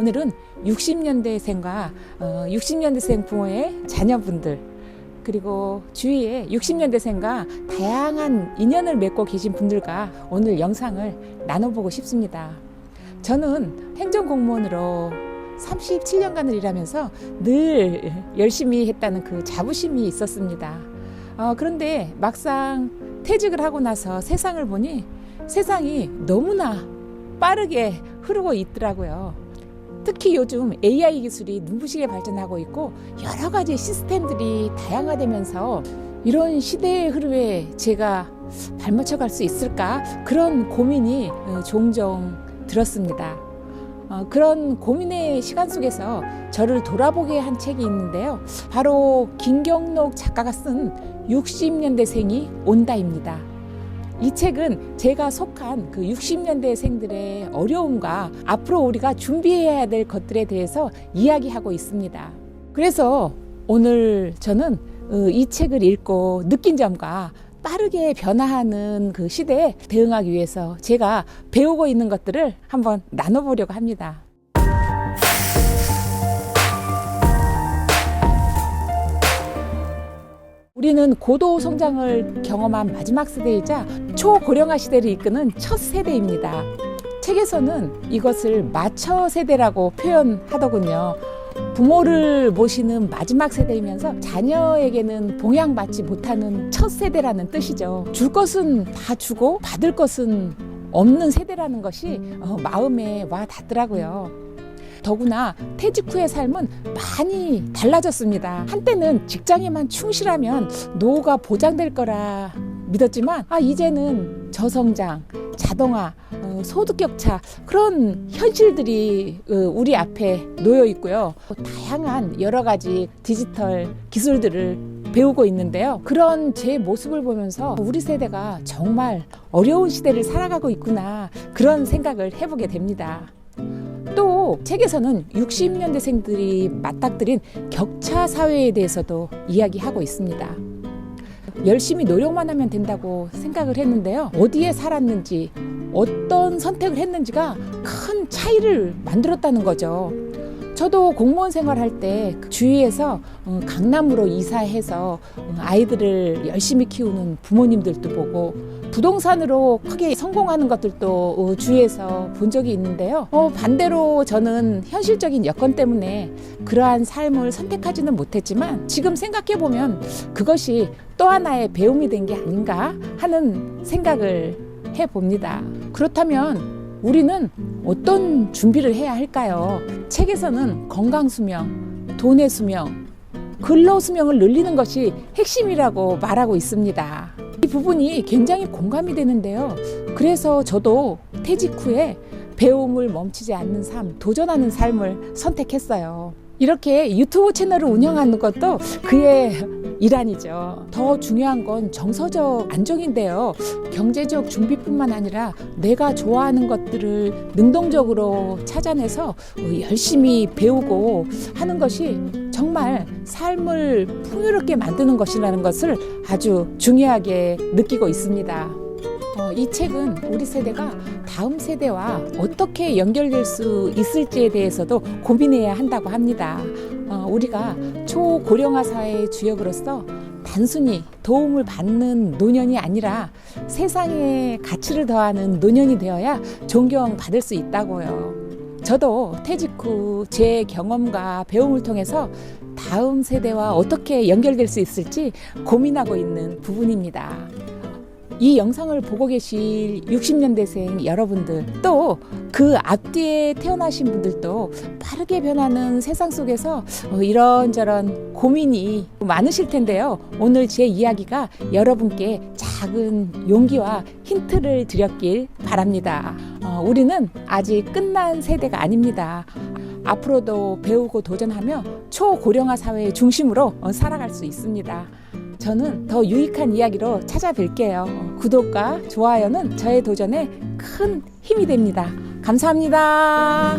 오늘은 60년대생과 어, 60년대생 부모의 자녀분들 그리고 주위에 60년대생과 다양한 인연을 맺고 계신 분들과 오늘 영상을 나눠보고 싶습니다. 저는 행정공무원으로 37년간을 일하면서 늘 열심히 했다는 그 자부심이 있었습니다. 어, 그런데 막상 퇴직을 하고 나서 세상을 보니 세상이 너무나 빠르게 흐르고 있더라고요. 특히 요즘 AI 기술이 눈부시게 발전하고 있고 여러 가지 시스템들이 다양화되면서 이런 시대의 흐름에 제가 발맞춰 갈 수 있을까 그런 고민이 어, 종종 들었습니다. 어, 그런 고민의 시간 속에서 저를 돌아보게 한 책이 있는데요. 바로 김경록 작가가 쓴 60년대생이 온다입니다. 이 책은 제가 속한 그 60년대생들의 어려움과 앞으로 우리가 준비해야 될 것들에 대해서 이야기하고 있습니다. 그래서 오늘 저는 어, 이 책을 읽고 느낀 점과 빠르게 변화하는 그 시대에 대응하기 위해서 제가 배우고 있는 것들을 한번 나눠보려고 합니다. 우리는 고도 성장을 경험한 마지막 세대이자 초고령화 시대를 이끄는 첫 세대입니다. 책에서는 이것을 마처 세대라고 표현하더군요. 부모를 모시는 마지막 세대이면서 자녀에게는 봉양받지 못하는 첫 세대라는 뜻이죠. 줄 것은 다 주고 받을 것은 없는 세대라는 것이 어, 마음에 와 닿더라고요. 더구나 퇴직 후의 삶은 많이 달라졌습니다. 한때는 직장에만 충실하면 노후가 보장될 거라 믿었지만 아 이제는 저성장, 자동화, 어, 소득 격차 그런 현실들이 어, 우리 앞에 놓여 있고요. 다양한 여러 가지 디지털 기술들을 배우고 있는데요. 그런 제 모습을 보면서 우리 세대가 정말 어려운 시대를 살아가고 있구나 그런 생각을 해보게 됩니다. 또 책에서는 60년대생들이 맞닥뜨린 격차 사회에 대해서도 이야기하고 있습니다. 열심히 노력만 하면 된다고 생각을 했는데요. 어디에 살았는지, 어떤 선택을 했는지가 큰 차이를 만들었다는 거죠. 저도 공무원 생활할 때 주위에서 어, 강남으로 이사해서 어, 아이들을 열심히 키우는 부모님들도 보고 부동산으로 크게 성공하는 것들도 어, 주위에서 본 적이 있는데요. 어, 반대로 저는 현실적인 여건 때문에 그러한 삶을 선택하지는 못했지만 지금 생각해 보면 그것이 또 하나의 배움이 된 게 아닌가 하는 생각을 해 봅니다. 그렇다면 우리는 어떤 준비를 해야 할까요? 책에서는 건강 수명, 돈의 수명, 근로 수명을 늘리는 것이 핵심이라고 말하고 있습니다. 이 부분이 굉장히 공감이 되는데요. 그래서 저도 퇴직 후에 배움을 멈추지 않는 삶, 도전하는 삶을 선택했어요. 이렇게 유튜브 채널을 운영하는 것도 그의 일환이죠. 더 중요한 건 정서적 안정인데요. 경제적 준비뿐만 아니라 내가 좋아하는 것들을 능동적으로 찾아내서 열심히 배우고 하는 것이 정말 삶을 풍요롭게 만드는 것이라는 것을 아주 중요하게 느끼고 있습니다. 어, 이 책은 우리 세대가 다음 세대와 어떻게 연결될 수 있을지에 대해서도 고민해야 한다고 합니다. 어, 우리가 초고령화 사회의 주역으로서 단순히 도움을 받는 노년이 아니라 세상에 가치를 더하는 노년이 되어야 존경받을 수 있다고요. 저도 퇴직 후 제 경험과 배움을 통해서 다음 세대와 어떻게 연결될 수 있을지 고민하고 있는 부분입니다. 이 영상을 보고 계실 60년대생 여러분들 또 그 앞뒤에 태어나신 분들도 빠르게 변하는 세상 속에서 어, 이런저런 고민이 많으실 텐데요. 오늘 제 이야기가 여러분께 작은 용기와 힌트를 드렸길 바랍니다. 어, 우리는 아직 끝난 세대가 아닙니다. 앞으로도 배우고 도전하며 초고령화 사회의 중심으로 어, 살아갈 수 있습니다. 저는 더 유익한 이야기로 찾아뵐게요. 어, 구독과 좋아요는 저의 도전에 큰 힘이 됩니다. 감사합니다.